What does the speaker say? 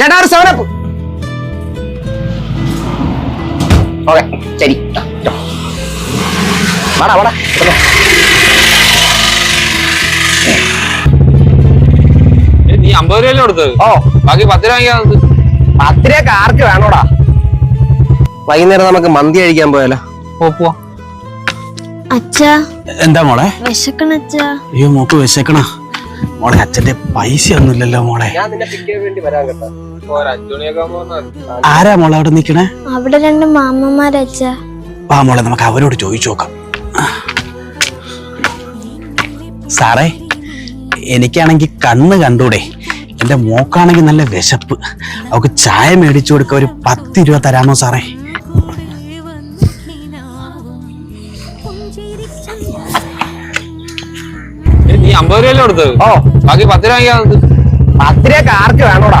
ചേട്ടാ ഒരു seven up okay ശരി. വാടാ വാടാ. നീ അമ്പത് രൂപയല്ലേ കൊടുത്തത്? ഓ. ബാക്കി പത്ത് രൂപ വാങ്ങിയാ പത്ത് രൂപ ആർക്ക് വേണോടാ? വൈകുന്നേരം നമുക്ക് മന്തി കഴിക്കാൻ പോയാലോ? ഓ പോവാ അച്ഛാ. എന്താ മോളെ? വിശക്കണ അച്ഛാ. അയ്യോ മോക്ക് വിശക്കണ. മോളെ അച്ഛന്റെ പൈസ ഒന്നുമില്ലല്ലോ മോളെ. ആരാ മോളെ അവിടെ നിക്കണേ? അവിടെ രണ്ട് മാമ്മമാരച്ഛാ വാ മോളെ നമുക്ക് അവരോട് ചോദിച്ചു നോക്കാം. സാറേ എനിക്കാണെങ്കിൽ കണ്ണ് കണ്ടൂടെ. എന്റെ മോക്കാണെങ്കിൽ നല്ല വിശപ്പ്. അവക്ക് ചായ മേടിച്ചു കൊടുക്ക ഒരു പത്ത് രൂപ തരാമോ സാറേ? അമ്പത് രൂപയല്ലേ കൊടുത്തത്? ഓ. ബാക്കി പത്ത് രൂപ പത്ത് രൂപ ആർക്ക് വേണോടാ.